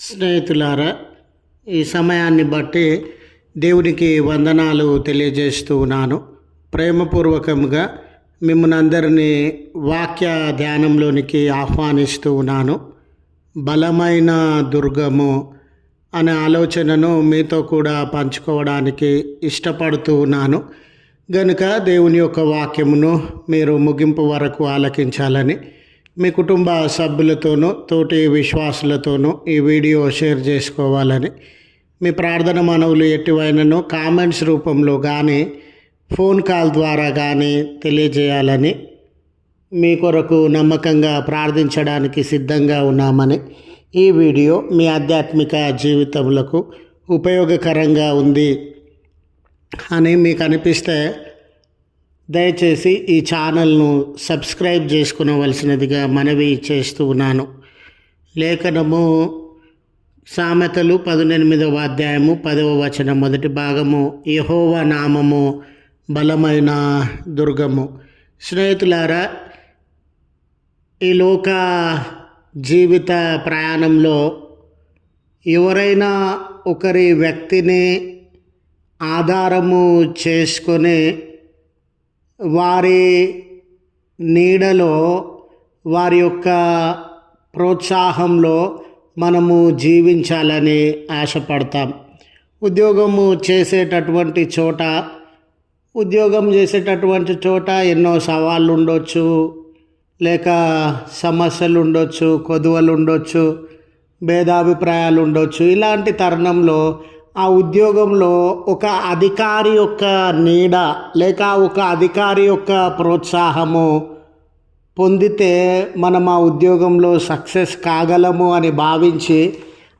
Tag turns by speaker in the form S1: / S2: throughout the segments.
S1: స్నేహితులారా ఈ సమయాన్ని బట్టి దేవునికి వందనాలు తెలియజేస్తూ ఉన్నాను. ప్రేమపూర్వకంగా మిమ్మల్ని అందరినీ వాక్య ధ్యానంలోనికి ఆహ్వానిస్తూ ఉన్నాను. బలమైన దుర్గము అనే ఆలోచనను మీతో కూడా పంచుకోవడానికి ఇష్టపడుతూ ఉన్నాను. గనుక దేవుని యొక్క వాక్యమును మీరు ముగింపు వరకు ఆలకించాలని మీ కుటుంబ సభ్యులతోనూ తోటి విశ్వాసులతోనూ ఈ వీడియో షేర్ చేసుకోవాలని మీ ప్రార్థన మనవులు ఎటువైనను కామెంట్స్ రూపంలో కానీ ఫోన్ కాల్ ద్వారా కానీ తెలియజేయాలని మీ కొరకు నమ్మకంగా ప్రార్థించడానికి సిద్ధంగా ఉన్నామని ఈ వీడియో మీ ఆధ్యాత్మిక జీవితములకు ఉపయోగకరంగా ఉంది అని మీకు అనిపిస్తే దయచేసి ఈ ఛానల్ను సబ్స్క్రైబ్ చేసుకునవలసినదిగా మనవి చేస్తూ ఉన్నాను. లేఖనము సామెతలు పదునెనిమిదవ అధ్యాయము పదవ వచనం మొదటి భాగము. యహోవ నామము బలమైన దుర్గము. స్నేహితులారా ఈ లోక జీవిత ప్రయాణంలో ఎవరైనా ఒకరి వ్యక్తిని ఆధారము చేసుకొని వారి నీడలో వారి యొక్క ప్రోత్సాహంలో మనము జీవించాలని ఆశపడతాం. ఉద్యోగము చేసేటటువంటి చోట ఉద్యోగం చేసేటటువంటి చోట ఎన్నో సవాళ్ళు ఉండొచ్చు లేక సమస్యలు ఉండొచ్చు కొదువలు ఉండొచ్చు భేదాభిప్రాయాలు ఉండొచ్చు ఇలాంటి తరుణంలో ఆ ఉద్యోగంలో ఒక అధికారి యొక్క నీడ లేక ఒక అధికారి యొక్క ప్రోత్సాహము పొందితే మనం ఆ ఉద్యోగంలో సక్సెస్ కాగలము అని భావించి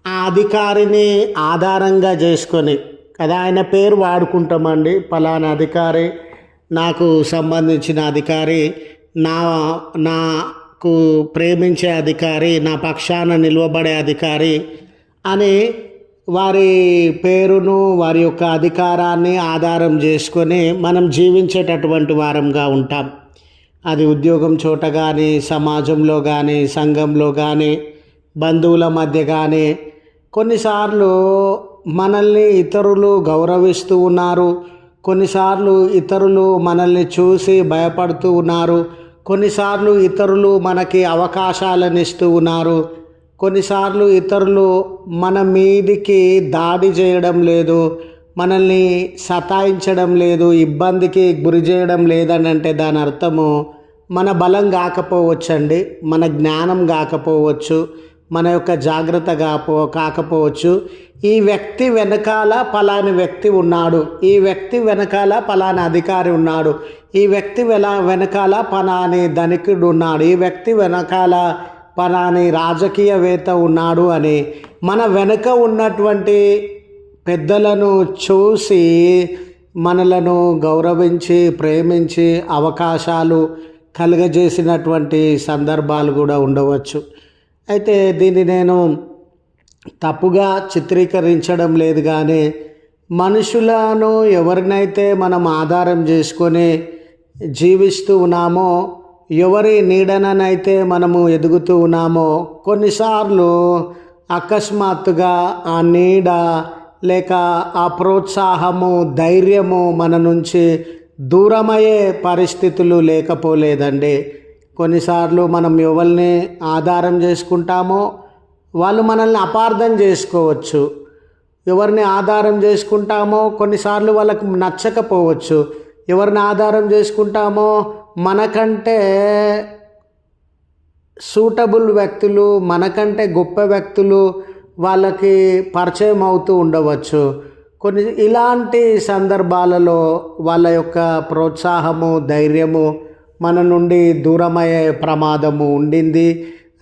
S1: ఆ అధికారిని ఆధారంగా చేసుకొని కదా ఆయన పేరు వాడుకుంటామండి. ఫలానా అధికారి నాకు సంబంధించిన అధికారి నా నాకు ప్రేమించే అధికారి నా పక్షాన నిలవబడే అధికారి అని వారి పేరును వారి యొక్క అధికారాన్ని ఆధారం చేసుకొని మనం జీవించేటటువంటి వారంగా ఉంటాం. అది ఉద్యోగం చోట కానీ సమాజంలో కానీ సంఘంలో కానీ బంధువుల మధ్య కానీ కొన్నిసార్లు మనల్ని ఇతరులు గౌరవిస్తూ ఉన్నారు. కొన్నిసార్లు ఇతరులు మనల్ని చూసి భయపడుతూ ఉన్నారు. కొన్నిసార్లు ఇతరులు మనకి అవకాశాలను ఇస్తూ ఉన్నారు. కొన్నిసార్లు ఇతరులు మన మీదికి దాడి చేయడం లేదు మనల్ని సతాయించడం లేదు ఇబ్బందికి గురి చేయడం లేదని అంటే దాని అర్థము మన బలం కాకపోవచ్చండి మన జ్ఞానం కాకపోవచ్చు మన యొక్క జాగ్రత్త కాపో కాకపోవచ్చు. ఈ వ్యక్తి వెనకాల పలాని వ్యక్తి ఉన్నాడు ఈ వ్యక్తి వెనకాల పలాని అధికారి ఉన్నాడు ఈ వ్యక్తి వెల వెనకాల పలాని ధనికుడు ఉన్నాడు ఈ వ్యక్తి వెనకాల పలాని రాజకీయవేత్త ఉన్నాడు అని మన వెనుక ఉన్నటువంటి పెద్దలను చూసి మనలను గౌరవించి ప్రేమించి అవకాశాలు కలుగజేసినటువంటి సందర్భాలు కూడా ఉండవచ్చు. అయితే దీన్ని నేను తప్పుగా చిత్రీకరించడం లేదు కానీ మనుషులను ఎవరినైతే మనం ఆధారం చేసుకొని జీవిస్తూ ఉన్నామో ఎవరి నీడననైతే మనము ఎదుగుతూ ఉన్నామో కొన్నిసార్లు అకస్మాత్తుగా ఆ నీడ లేక ఆ ప్రోత్సాహము ధైర్యము మన నుంచి దూరమయ్యే పరిస్థితులు లేకపోలేదండి. కొన్నిసార్లు మనం ఎవరిని ఆధారం చేసుకుంటామో వాళ్ళు మనల్ని అపార్థం చేసుకోవచ్చు. ఎవరిని ఆధారం చేసుకుంటామో కొన్నిసార్లు వాళ్ళకు నచ్చకపోవచ్చు. ఎవరిని ఆధారం చేసుకుంటామో మనకంటే సూటబుల్ వ్యక్తులు మనకంటే గొప్ప వ్యక్తులు వాళ్ళకి పరిచయం అవుతూ ఉండవచ్చు. కొన్ని ఇలాంటి సందర్భాలలో వాళ్ళ యొక్క ప్రోత్సాహము ధైర్యము మన నుండి దూరమయ్యే ప్రమాదము ఉండింది.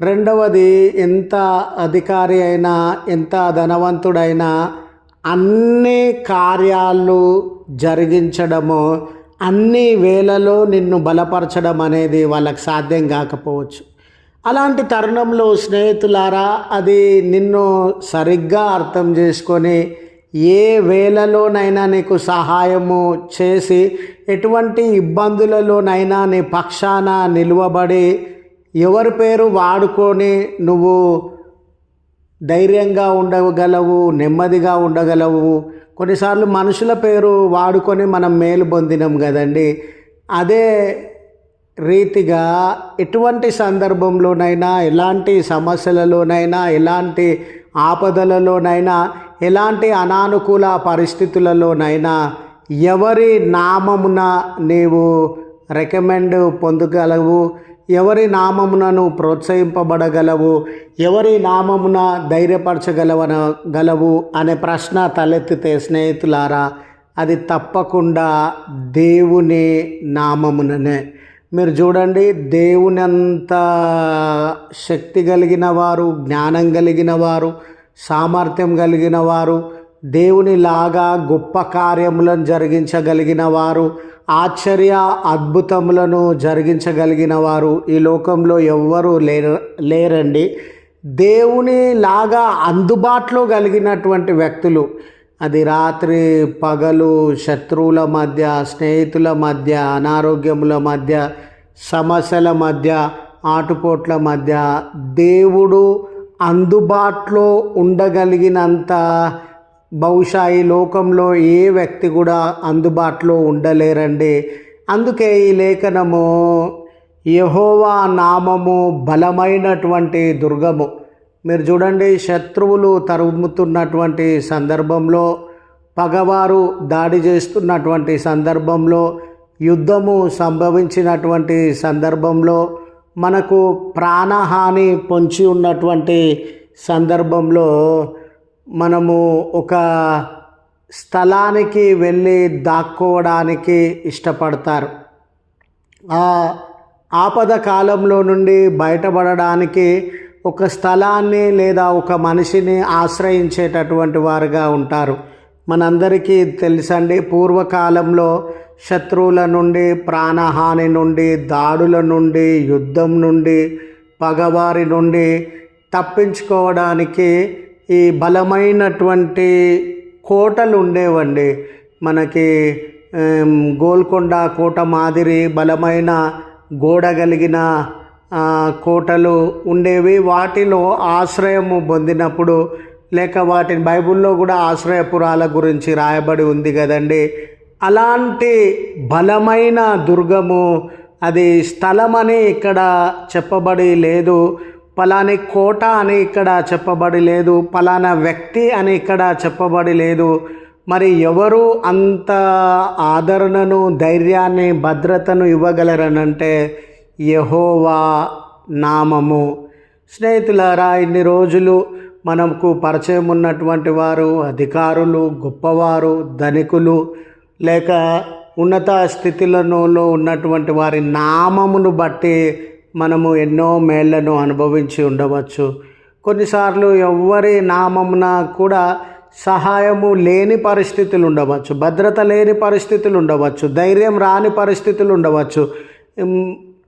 S1: రెండవది ఎంత అధికారి అయినా ఎంత ధనవంతుడైనా అన్ని కార్యాలు జరిగించడము అన్ని వేళలో నిన్ను బలపరచడం అనేది వాళ్ళకి సాధ్యం కాకపోవచ్చు. అలాంటి తరుణంలో స్నేహితులారా అది నిన్ను సరిగ్గా అర్థం చేసుకొని ఏ వేళలోనైనా నీకు సహాయము చేసి ఎటువంటి ఇబ్బందులలోనైనా నీ పక్షాన నిలువబడి ఎవరి పేరు వాడుకొని నువ్వు ధైర్యంగా ఉండగలవు నెమ్మదిగా ఉండగలవు కొన్నిసార్లు మనుషుల పేరు వాడుకొని మనం మేలు పొందినాం కదండి. అదే రీతిగా ఎటువంటి సందర్భంలోనైనా ఎలాంటి సమస్యలలోనైనా ఎలాంటి ఆపదలలోనైనా ఎలాంటి అనానుకూల పరిస్థితులలోనైనా ఎవరి నామమున నీవు రికమెండ్ పొందగలవు? ఎవరి నామమునను ప్రోత్సహింపబడగలవు? ఎవరి నామమున ధైర్యపరచగలవన గలవు? అనే ప్రశ్న తలెత్తితే స్నేహితులారా అది తప్పకుండా దేవుని నామముననే. మీరు చూడండి దేవుని అంత శక్తి కలిగిన వారు జ్ఞానం కలిగిన వారు సామర్థ్యం కలిగిన వారు దేవునిలాగా గొప్ప కార్యములను జరిగించగలిగిన వారు ఆశ్చర్య అద్భుతములను జరిగించగలిగిన వారు ఈ లోకంలో ఎవ్వరూ లేరు లేరండి. దేవుని లాగా అందుబాటులో కలిగినటువంటి వ్యక్తులు అది రాత్రి పగలు శత్రువుల మధ్య స్నేహితుల మధ్య అనారోగ్యముల మధ్య సమస్యల మధ్య ఆటుపోట్ల మధ్య దేవుడు అందుబాటులో ఉండగలిగినంత బహుశా ఈ లోకంలో ఏ వ్యక్తి కూడా అందుబాటులో ఉండలేరండి. అందుకే ఈ లేఖనము యహోవా నామము బలమైనటువంటి దుర్గము. మీరు చూడండి శత్రువులు తరుముతున్నటువంటి సందర్భంలో పగవారు దాడి చేస్తున్నటువంటి సందర్భంలో యుద్ధము సంభవించినటువంటి సందర్భంలో మనకు ప్రాణహాని పొంచి ఉన్నటువంటి సందర్భంలో మనము ఒక స్థలానికి వెళ్ళి దాక్కోవడానికి ఇష్టపడతారు. ఆ ఆపద కాలంలో నుండి బయటపడడానికి ఒక స్థలాన్ని లేదా ఒక మనిషిని ఆశ్రయించేటటువంటి వారుగా ఉంటారు. మనందరికీ తెలుసండి పూర్వకాలంలో శత్రువుల నుండి ప్రాణహాని నుండి దాడుల నుండి యుద్ధం నుండి పగవారి నుండి తప్పించుకోవడానికి ఈ బలమైనటువంటి కోటలు ఉండేవండి మనకి గోల్కొండ కోట మాదిరి బలమైన గోడ కలిగిన కోటలు ఉండేవి. వాటిలో ఆశ్రయము పొందినప్పుడు లేక వాటిని బైబిల్లో కూడా ఆశ్రయపురాల గురించి రాయబడి ఉంది కదండి. అలాంటి బలమైన దుర్గము అది స్థలమని ఇక్కడ చెప్పబడి లేదు. పలాని కోట అని ఇక్కడ చెప్పబడి లేదు పలానా వ్యక్తి అని ఇక్కడ చెప్పబడి లేదు. మరి ఎవరు అంత ఆదరణను ధైర్యాన్ని భద్రతను ఇవ్వగలరనంటే యహోవా నామము. స్నేహితులారా ఇన్ని రోజులు మనకు పరిచయం ఉన్నటువంటి వారు అధికారులు గొప్పవారు ధనికులు లేక ఉన్నత స్థితులలో ఉన్నటువంటి వారి నామమును బట్టి మనము ఎన్నో మేళ్ళను అనుభవించి ఉండవచ్చు. కొన్నిసార్లు ఎవరి నామమున కూడా సహాయము లేని పరిస్థితులు ఉండవచ్చు. భద్రత లేని పరిస్థితులు ఉండవచ్చు. ధైర్యం రాని పరిస్థితులు ఉండవచ్చు.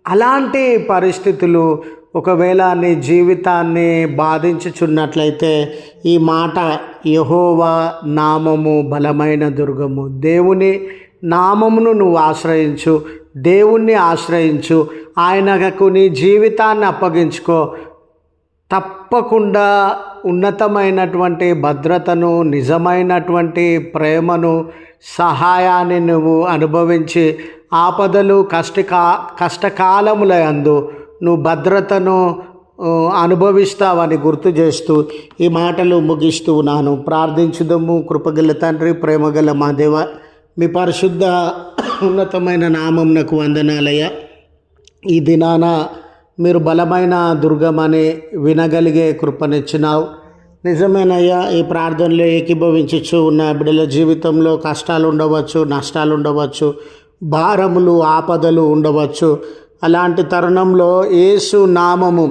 S1: అలాంటి పరిస్థితులు ఒకవేళ నీ జీవితాన్ని బాధించుచున్నట్లయితే ఈ మాట యహోవా నామము బలమైన దుర్గము. దేవుని నామమును నువ్వు ఆశ్రయించు. దేవుణ్ణి ఆశ్రయించు. ఆయనకు నీ జీవితాన్ని అప్పగించుకో. తప్పకుండా ఉన్నతమైనటువంటి భద్రతను నిజమైనటువంటి ప్రేమను సహాయాన్ని నువ్వు అనుభవించి ఆపదలు కష్టకా కష్టకాలములందు నువ్వు భద్రతను అనుభవిస్తావని గుర్తు చేస్తూ ఈ మాటలు ముగిస్తూ నాను ప్రార్థించుదము. కృపగల తండ్రి ప్రేమగల మా దేవ మీ పరిశుద్ధ ఉన్నతమైన నామంనకు వందనాలయ ఈ దినాన మీరు బలమైన దుర్గమని వినగలిగే కృపనిచ్చినావు. నిజమేనయ్యా ఈ ప్రార్థనలో ఏకీభవించచ్చు ఉన్న బిడ్డల జీవితంలో కష్టాలు ఉండవచ్చు నష్టాలు ఉండవచ్చు భారములు ఆపదలు ఉండవచ్చు. అలాంటి తరుణంలో యేసు నామము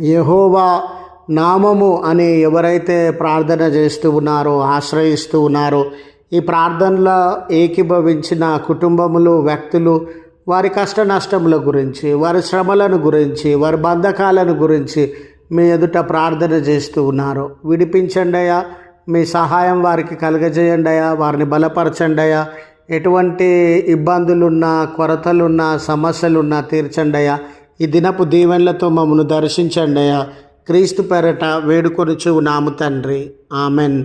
S1: యహోవా నామము అని ఎవరైతే ప్రార్థన చేస్తూ ఉన్నారో ఆశ్రయిస్తూ ఉన్నారో ఈ ప్రార్థనలో ఏకీభవించిన కుటుంబములు వ్యక్తులు వారి కష్ట నష్టముల గురించి వారి శ్రమలను గురించి వారి బంధకాలను గురించి మీ ఎదుట ప్రార్థన చేస్తూ ఉన్నారు. విడిపించండి అయ్యా. మీ సహాయం వారికి కలగజేయండి అయ్యా. వారిని బలపరచండి అయ్యా. ఎటువంటి ఇబ్బందులున్నా కొరతలున్నా సమస్యలున్నా తీర్చండి అయ్యా. ఈ దినపు దీవెనలతో మమ్మను దర్శించండి అయ్యా. క్రీస్తు పెరట వేడుకొనుచు నాము తండ్రి. ఆమెన్.